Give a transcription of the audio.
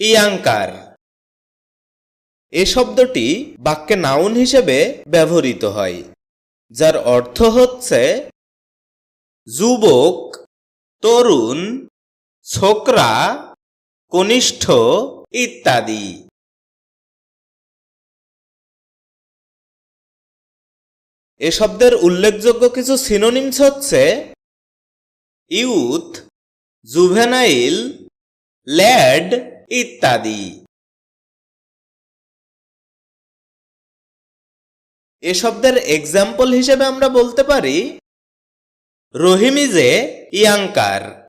ইয়াংকার। এ শব্দটি বাক্যে নাউন হিসেবে ব্যবহৃত হয়, যার অর্থ হচ্ছে, যুবক, তরুণ, ছোকরা, কনিষ্ঠ ইত্যাদি। এ শব্দের উল্লেখযোগ্য কিছু সিনোনিমস হচ্ছে, ইউথ, জুভেনাইল, ল্যাড ইত্যাদি। এ শব্দের এক্সাম্পল হিসেবে আমরা বলতে পারি রহিম ইজ এ ইয়াংকার।